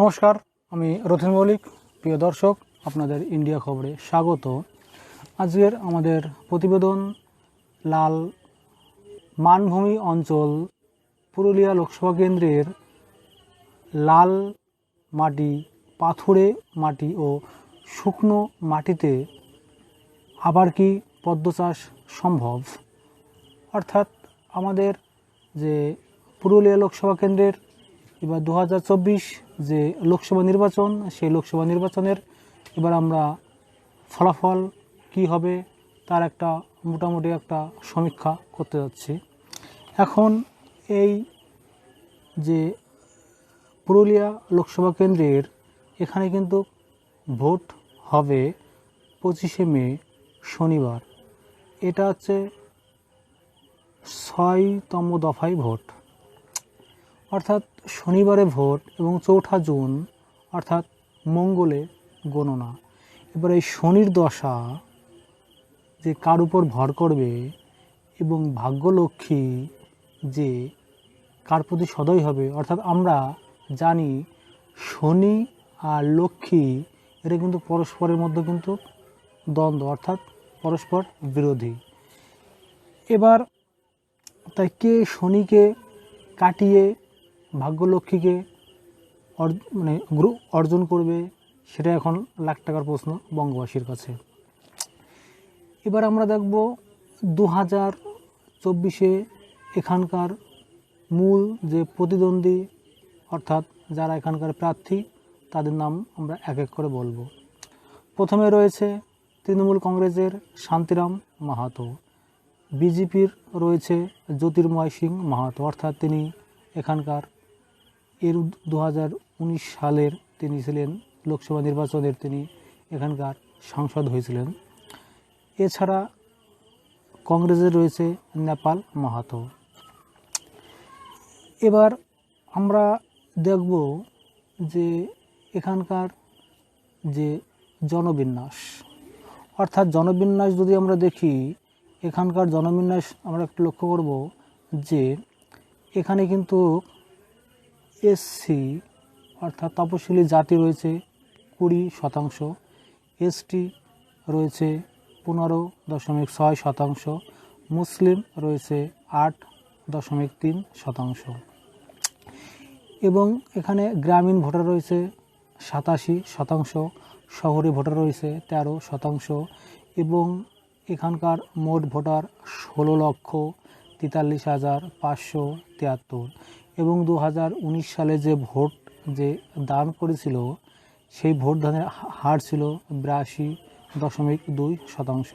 নমস্কার, আমি রথিন মৌলিক প্রিয় দর্শক, আপনাদের ইন্ডিয়া খবরে স্বাগত। আজকের আমাদের প্রতিবেদন, লাল মানভূমি অঞ্চল, পুরুলিয়া লোকসভা কেন্দ্রের লাল মাটি, পাথুরে মাটি ও শুকনো মাটিতে আবার কি পদ্ম চাষ সম্ভব? অর্থাৎ আমাদের যে পুরুলিয়া লোকসভা কেন্দ্রের এবার দু হাজার চব্বিশ যে লোকসভা নির্বাচন, সেই লোকসভা নির্বাচনের এবার আমরা ফলাফল কি হবে তার একটা মোটামুটি একটা সমীক্ষা করতে যাচ্ছি। এখন এই যে পুরুলিয়া লোকসভা কেন্দ্রের এখানে কিন্তু ভোট হবে পঁচিশে মে, শনিবার। এটা হচ্ছে ছয়তম দফায় ভোট। অর্থাৎ শনিবারে ভোট এবং চৌঠা জুন, অর্থাৎ মঙ্গলে গণনা। এবার এই শনির দশা যে কার উপর ভর করবে এবং ভাগ্যলক্ষ্মী যে কার প্রতি সদয় হবে, অর্থাৎ আমরা জানি শনি আর লক্ষ্মী, এটা কিন্তু পরস্পরের মধ্যে কিন্তু দ্বন্দ্ব, অর্থাৎ পরস্পর বিরোধী। এবার তাই কে শনিকে কাটিয়ে ভাগ্যলক্ষ্মীকে মানে গ্রু- অর্জন করবে, সেটা এখন লাখ টাকার প্রশ্ন বঙ্গবাসীর কাছে। এবার আমরা দেখব দু হাজার চব্বিশে এখানকার মূল যে প্রতিদ্বন্দ্বী, অর্থাৎ যারা এখানকার প্রার্থী, তাদের নাম আমরা এক এক করে বলব। প্রথমে রয়েছে তৃণমূল কংগ্রেসের শান্তিরাম মাহাতো। বিজেপির রয়েছে জ্যোতির্ময় সিং মাহাতো, অর্থাৎ তিনি এখানকার এর দু হাজার উনিশ সালের তিনি ছিলেন লোকসভা নির্বাচনের তিনি এখানকার সাংসদ হয়েছিলেন। এছাড়া কংগ্রেসের রয়েছে নেপাল মাহাতো। এবার আমরা দেখব যে এখানকার যে জনবিন্যাস, অর্থাৎ জনবিন্যাস যদি আমরা দেখি, এখানকার জনবিন্যাস আমরা একটু লক্ষ্য করব যে এখানে কিন্তু এসসি অর্থাৎ তপশিলি জাতি রয়েছে কুড়ি শতাংশ এসটি রয়েছে পনেরো দশমিক ছয় শতাংশ, মুসলিম রয়েছে আট দশমিক তিন শতাংশ। এবং এখানে গ্রামীণ ভোটার রয়েছে সাতাশি শতাংশ, শহরে ভোটার রয়েছে তেরো শতাংশ এবং এখানকার মোট ভোটার ষোলো লক্ষ তেতাল্লিশ হাজার পাঁচশো তিয়াত্তর। এবং দু হাজার উনিশ সালে যে ভোট যে দান করেছিল, সেই ভোট দানের হার ছিল বিরাশি দশমিক দুই শতাংশ।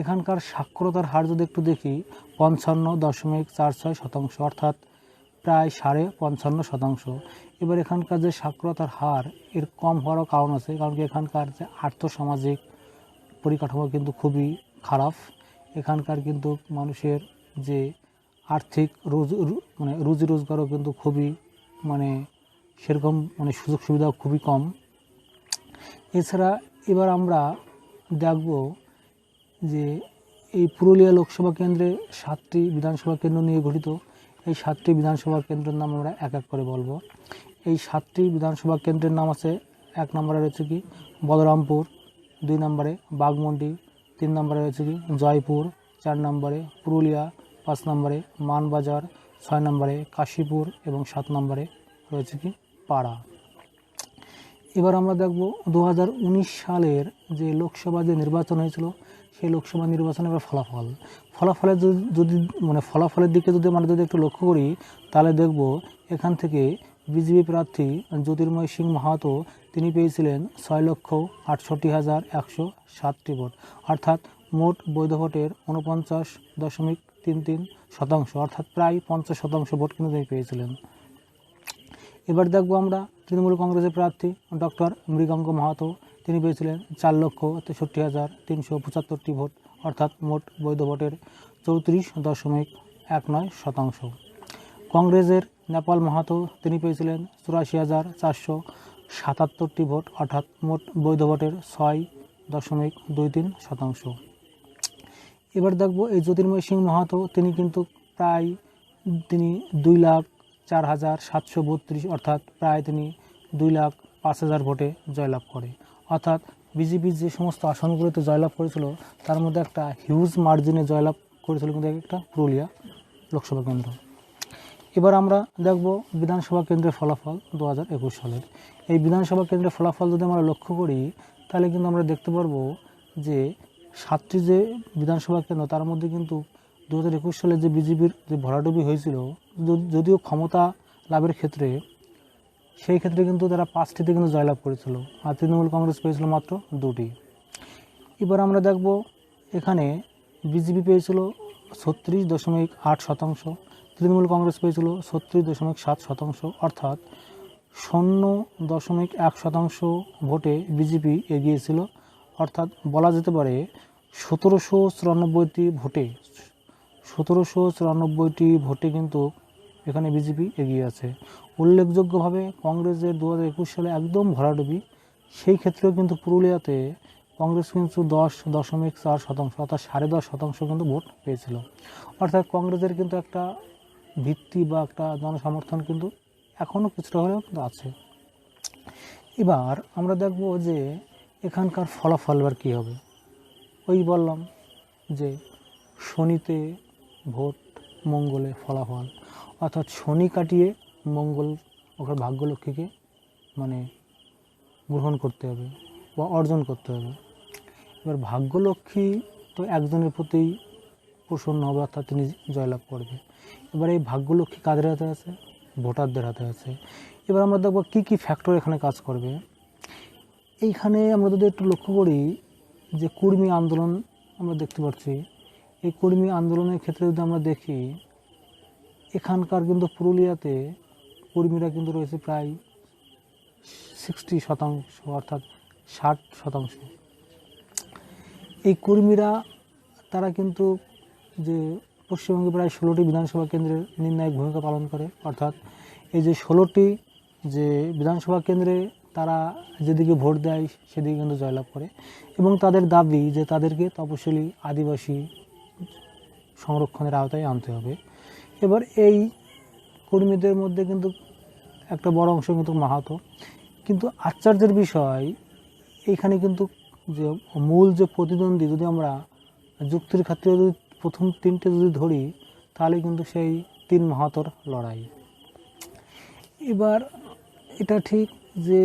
এখানকার সাক্ষরতার হার যদি একটু দেখি, পঞ্চান্ন দশমিক চার ছয় শতাংশ, অর্থাৎ প্রায় সাড়ে পঞ্চান্ন শতাংশ। এবার এখানকার যে সাক্ষরতার হার, এর কম হওয়ারও কারণ আছে, কারণ কি এখানকার যে আর্থসামাজিক পরিকাঠামো কিন্তু খুবই খারাপ। এখানকার কিন্তু মানুষের যে আর্থিক রোজ মানে রুজি রোজগারও কিন্তু খুবই মানে সেরকম মানে সুযোগ সুবিধাও খুবই কম। এছাড়া এবার আমরা দেখব যে এই পুরুলিয়া লোকসভা কেন্দ্রে সাতটি বিধানসভা কেন্দ্র নিয়ে গঠিত। এই সাতটি বিধানসভা কেন্দ্রের নাম আমরা এক এক করে বলব। এই সাতটি বিধানসভা কেন্দ্রের নাম আছে, এক নম্বরে রয়েছে কি? বলরামপুর, দুই নম্বরে বাগমন্ডি তিন নম্বরে রয়েছে কি? জয়পুর, চার নম্বরে পুরুলিয়া পাঁচ নম্বরে মানবাজার, ছয় নম্বরে কাশীপুর এবং সাত নম্বরে রয়েছে কি পাড়া। এবার আমরা দেখব দু হাজার উনিশ সালের যে লোকসভা যে নির্বাচন হয়েছিল, সেই লোকসভা নির্বাচনের ফলাফল। ফলাফলের যদি যদি মানে ফলাফলের দিকে যদি আমরা যদি একটু লক্ষ্য করি, তাহলে দেখব এখান থেকে বিজেপি প্রার্থী জ্যোতির্ময় সিং মাহাতো, তিনি পেয়েছিলেন ছয় লক্ষ আটষট্টি হাজার একশো সাতটি ভোট। অর্থাৎ মোট বৈধ ভোটের উনপঞ্চাশ দশমিক তিন তিন শতাংশ, অর্থাৎ প্রায় পঞ্চাশ শতাংশ ভোট কিন্তু তিনি পেয়েছিলেন। এবার দেখব আমরা তৃণমূল কংগ্রেসের প্রার্থী ডক্টর মৃগাঙ্গ মাহাতো। তিনি পেয়েছিলেন চার লক্ষ তেষট্টি হাজার তিনশো পঁচাত্তরটি ভোট, অর্থাৎ মোট বৈধ ভোটের চৌত্রিশ দশমিক এক নয় শতাংশ। কংগ্রেসের নেপাল মাহাতো, তিনি পেয়েছিলেন চুরাশি হাজার চারশো সাতাত্তরটি ভোট, অর্থাৎ মোট বৈধ ভোটের ছয় দশমিক দুই তিন শতাংশ। এবার দেখব এই জ্যোতির্ময় সিং মাহাতো তিনি কিন্তু প্রায়, তিনি দুই লাখ চার হাজার সাতশো বত্রিশ, অর্থাৎ প্রায় তিনি দুই লাখ পাঁচ হাজার ভোটে জয়লাভ করে। অর্থাৎ বিজেপি যে সমস্ত আসনগুলোতে জয়লাভ করেছিল, তার মধ্যে একটা হিউজ মার্জিনে জয়লাভ করেছিল কিন্তু একটা পুরুলিয়া লোকসভা কেন্দ্র। এবার আমরা দেখব বিধানসভা কেন্দ্রের ফলাফল দু হাজার একুশ সালের। এই বিধানসভা কেন্দ্রের ফলাফল যদি আমরা লক্ষ্য করি, তাহলে কিন্তু আমরা দেখতে পারব যে সাতটি যে বিধানসভা কেন্দ্র, তার মধ্যে কিন্তু দু হাজার একুশ সালে যে বিজেপির যে ভরাডুবি হয়েছিল যদিও ক্ষমতা লাভের ক্ষেত্রে, সেই ক্ষেত্রে কিন্তু তারা পাঁচটিতে কিন্তু জয়লাভ করেছিল আর তৃণমূল কংগ্রেস পেয়েছিল মাত্র দুটি। এবার আমরা দেখব এখানে বিজেপি পেয়েছিল ছত্রিশ দশমিক আট শতাংশ, তৃণমূল কংগ্রেস পেয়েছিল ছত্রিশ দশমিক সাত শতাংশ, অর্থাৎ শূন্য দশমিক এক শতাংশ ভোটে বিজেপি এগিয়েছিল অর্থাৎ বলা যেতে পারে সতেরোশো চুরানব্বইটি ভোটে, সতেরোশো চুরানব্বইটি ভোটে কিন্তু এখানে বিজেপি এগিয়ে আছে। উল্লেখযোগ্যভাবে কংগ্রেসের দু হাজার একুশ সালে একদম ভরাডুবি, সেই ক্ষেত্রেও কিন্তু পুরুলিয়াতে কংগ্রেস কিন্তু দশ দশমিক চার শতাংশ অর্থাৎ সাড়ে দশ শতাংশ কিন্তু ভোট পেয়েছিল। অর্থাৎ কংগ্রেসের কিন্তু একটা ভিত্তি বা একটা জনসমর্থন কিন্তু এখনও কিছুটা হলেও কিন্তু আছে। এবার আমরা দেখব যে এখানকার ফলাফল এবার কী হবে? ওই বললাম যে শনিতে ভোট, মঙ্গলে ফলাফল। অর্থাৎ শনি কাটিয়ে মঙ্গল ওখানে ভাগ্যলক্ষ্মীকে মানে গ্রহণ করতে হবে বা অর্জন করতে হবে। এবার ভাগ্যলক্ষ্মী তো একজনের প্রতি প্রসন্ন হবে, অর্থাৎ তিনি জয়লাভ করবে। এবার এই ভাগ্যলক্ষ্মী কাদের হাতে আছে? ভোটারদের হাতে আছে। এবার আমরা দেখব কী কী ফ্যাক্টর এখানে কাজ করবে। এইখানে আমরা যদি একটু লক্ষ্য করি যে কর্মী আন্দোলন আমরা দেখতে পাচ্ছি, এই কর্মী আন্দোলনের ক্ষেত্রে যদি আমরা দেখি, এখানকার কিন্তু পুরুলিয়াতে কর্মীরা কিন্তু রয়েছে প্রায় সিক্সটি শতাংশ অর্থাৎ ষাট শতাংশ। এই কর্মীরা, তারা কিন্তু যে পশ্চিমবঙ্গে প্রায় ষোলোটি বিধানসভা কেন্দ্রের নির্ণায়ক ভূমিকা পালন করে, অর্থাৎ এই যে ষোলোটি যে বিধানসভা কেন্দ্রে তারা যেদিকে ভোট দেয় সেদিকে কিন্তু জয়লাভ করে। এবং তাদের দাবি যে তাদেরকে তপশিলি আদিবাসী সংরক্ষণের আওতায় আনতে হবে। এবার এই কর্মীদের মধ্যে কিন্তু একটা বড় অংশ কিন্তু মাহাতো। কিন্তু আশ্চর্যের বিষয়, এইখানে কিন্তু যে মূল যে প্রতিদ্বন্দ্বী যদি আমরা যুক্তির ক্ষেত্রে যদি প্রথম তিনটে যদি ধরি, তাহলে কিন্তু সেই তিন মাহাতর লড়াই। এবার এটা ঠিক যে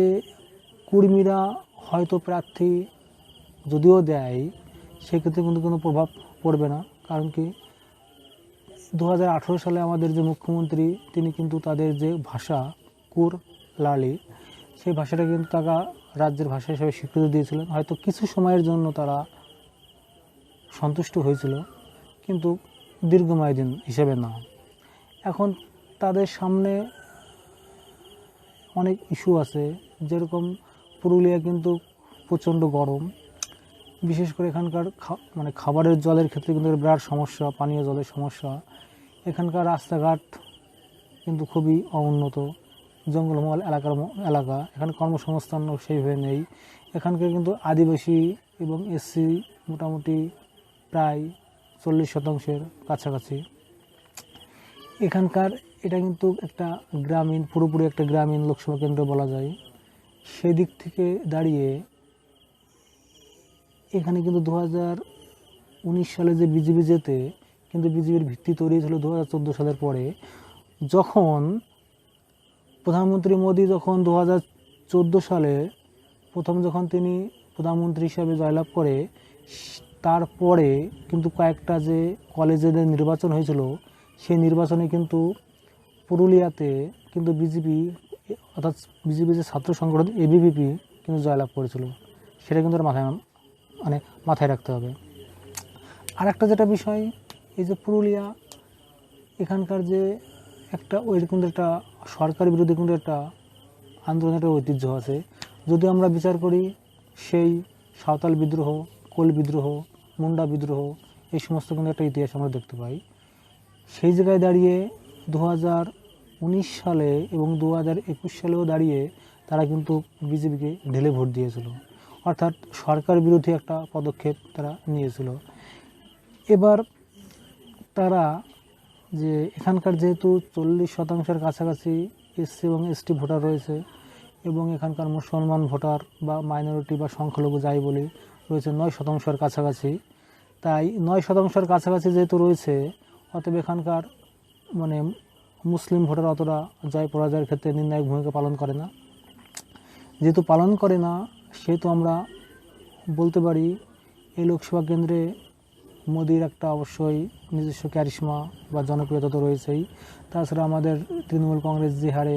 কর্মীরা হয়তো প্রার্থী যদিও দেয়, সেক্ষেত্রে কিন্তু কোনো প্রভাব পড়বে না। কারণ কি, দু হাজার আঠারো সালে আমাদের যে মুখ্যমন্ত্রী, তিনি কিন্তু তাদের যে ভাষা, কুর লালি, সেই ভাষাটা কিন্তু তারা রাজ্যের ভাষা হিসেবে স্বীকৃতি দিয়েছিলেন। হয়তো কিছু সময়ের জন্য তারা সন্তুষ্ট হয়েছিল, কিন্তু দীর্ঘমেয়াদিন হিসেবে না। এখন তাদের সামনে অনেক ইস্যু আছে। যেরকম পুরুলিয়া কিন্তু প্রচণ্ড গরম। বিশেষ করে এখানকার মানে খাবারের জলের ক্ষেত্রে কিন্তু বিরাট সমস্যা, পানীয় জলের সমস্যা। এখানকার রাস্তাঘাট কিন্তু খুবই অনুন্নত, জঙ্গলমহল এলাকার এলাকা। এখানে কর্মসংস্থান সেইভাবে নেই। এখানকার কিন্তু আদিবাসী এবং এসসি মোটামুটি প্রায় চল্লিশ শতাংশের কাছাকাছি। এখানকার এটা কিন্তু একটা গ্রামীণ, পুরোপুরি একটা গ্রামীণ লোকসভা কেন্দ্র বলা যায়। সেদিক থেকে দাঁড়িয়ে এখানে কিন্তু দু উনিশ সালে যে বিজেপি যেতে কিন্তু বিজেপির ভিত্তি তৈরি হয়েছিল দু হাজার চোদ্দ সালের পরে। যখন প্রধানমন্ত্রী মোদী যখন দু হাজার চোদ্দ সালে প্রথম যখন তিনি প্রধানমন্ত্রী হিসাবে জয়লাভ করে, তারপরে কিন্তু কয়েকটা যে কলেজেদের নির্বাচন হয়েছিল, সেই নির্বাচনে কিন্তু পুরুলিয়াতে কিন্তু বিজেপি, অর্থাৎ বিজেপি যে ছাত্র সংগঠন এবিভিপি কিন্তু জয়লাভ করেছিল, সেটা কিন্তু মাথায় মানে মাথায় রাখতে হবে। আর একটা যেটা বিষয়, এই যে পুরুলিয়া, এখানকার যে একটা ওই কিন্তু একটা সরকার বিরোধী কিন্তু একটা আন্দোলনের একটা ঐতিহ্য আছে। যদি আমরা বিচার করি, সেই সাঁওতাল বিদ্রোহ, কোল বিদ্রোহ, মুন্ডা বিদ্রোহ, এই সমস্ত কিন্তু একটা ইতিহাস আমরা দেখতে পাই। সেই জায়গায় দাঁড়িয়ে দু হাজার উনিশ সালে এবং দু একুশ সালেও দাঁড়িয়ে তারা কিন্তু বিজেপিকে ঢেলে ভোট দিয়েছিল। অর্থাৎ সরকার বিরোধী একটা পদক্ষেপ তারা নিয়েছিল। এবার তারা যে এখানকার যেহেতু চল্লিশ শতাংশের কাছাকাছি এসসি এবং এসটি ভোটার রয়েছে এবং এখানকার মুসলমান ভোটার বা মাইনরিটি বা সংখ্যালঘু যাই বলি রয়েছে নয় শতাংশের কাছাকাছি। তাই নয় শতাংশের কাছাকাছি যেহেতু রয়েছে, অতএব এখানকার মানে মুসলিম ভোটার অতটা জয় পরাজয়ের ক্ষেত্রে নির্ণায়ক ভূমিকা পালন করে না। যেহেতু পালন করে না, সেহেতু আমরা বলতে পারি এই লোকসভা কেন্দ্রে মোদির একটা অবশ্যই নিজস্ব ক্যারিশমা বা জনপ্রিয়তা তো রয়েছেই। তাছাড়া আমাদের তৃণমূল কংগ্রেস যে হারে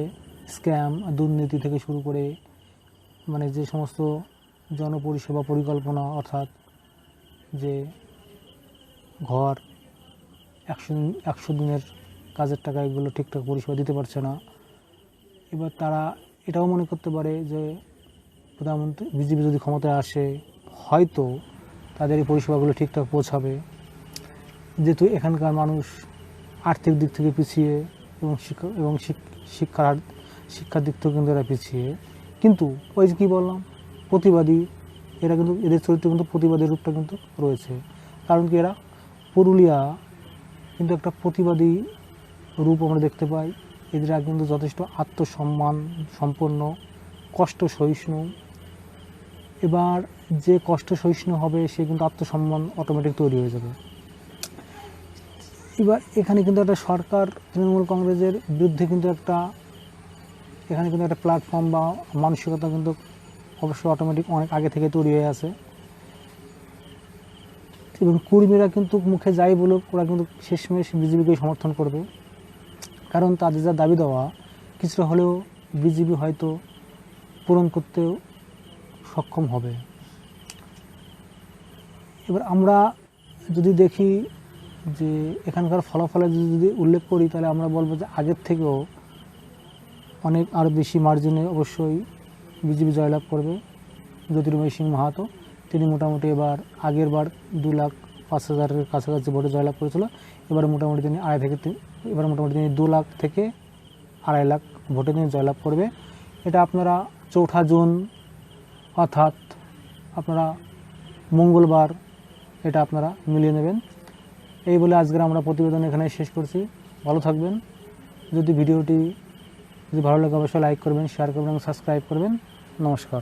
স্ক্যাম দুর্নীতি থেকে শুরু করে মানে যে সমস্ত জনপরিষেবা পরিকল্পনা অর্থাৎ যে ঘর একশো একশো দিনের কাজের টাকা এগুলো ঠিকঠাক পরিষেবা দিতে পারছে না। এবার তারা এটাও মনে করতে পারে যে প্রধানমন্ত্রী, বিজেপি যদি ক্ষমতায় আসে, হয়তো তাদের এই পরিষেবাগুলো ঠিকঠাক পৌঁছাবে। যেহেতু এখানকার মানুষ আর্থিক দিক থেকে পিছিয়ে এবং শিক্ষা, এবং শিক্ষার শিক্ষার দিক থেকে কিন্তু এরা পিছিয়ে। কিন্তু ওই যে কী বললাম, প্রতিবাদী, এরা কিন্তু, এদের চরিত্রে কিন্তু প্রতিবাদী রূপটা কিন্তু রয়েছে। কারণ কি এরা পুরুলিয়া কিন্তু একটা প্রতিবাদী রূপ আমরা দেখতে পাই। এদের কিন্তু যথেষ্ট আত্মসম্মান সম্পন্ন কষ্ট সহিষ্ণু। এবার যে কষ্ট সহিষ্ণু হবে, সে কিন্তু আত্মসম্মান অটোমেটিক তৈরি হয়ে যাবে। এবার এখানে কিন্তু একটা সরকার, তৃণমূল কংগ্রেসের বিরুদ্ধে কিন্তু একটা, এখানে কিন্তু একটা প্ল্যাটফর্ম বা মানসিকতা কিন্তু অবশ্যই অটোমেটিক অনেক আগে থেকে তৈরি হয়ে আছে। এবং কর্মীরা কিন্তু মুখে যাই বলুক, ওরা কিন্তু শেষমেশ বিজেপিকে সমর্থন করবে। কারণ তাদের যা দাবি দেওয়া, কিছুটা হলেও বিজেপি হয়তো পূরণ করতেও সক্ষম হবে। এবার আমরা যদি দেখি যে এখানকার ফলাফলে যদি যদি উল্লেখ করি, তাহলে আমরা বলব যে আগের থেকেও অনেক আরও বেশি মার্জিনে অবশ্যই বিজেপি জয়লাভ করবে। জ্যোতির্ময় সিং মাহাতো, তিনি মোটামুটি এবার আগের বার দু লাখ পাঁচ হাজারের কাছাকাছি ভোটে জয়লাভ করেছিল। এবার মোটামুটি তিনি আড়াই থেকে এবার মোটামুটি তিনি দু লাখ থেকে আড়াই লাখ ভোটে তিনি জয়লাভ করবে। এটা আপনারা চৌঠা জুন, অর্থাৎ আপনারা মঙ্গলবার এটা আপনারা মিলিয়ে নেবেন। এই বলে আজকের আমরা প্রতিবেদন এখানে শেষ করছি। ভালো থাকবেন। যদি ভিডিওটি যদি ভালো লাগে অবশ্যই লাইক করবেন শেয়ার করবেন এবং সাবস্ক্রাইব করবেন। নমস্কার।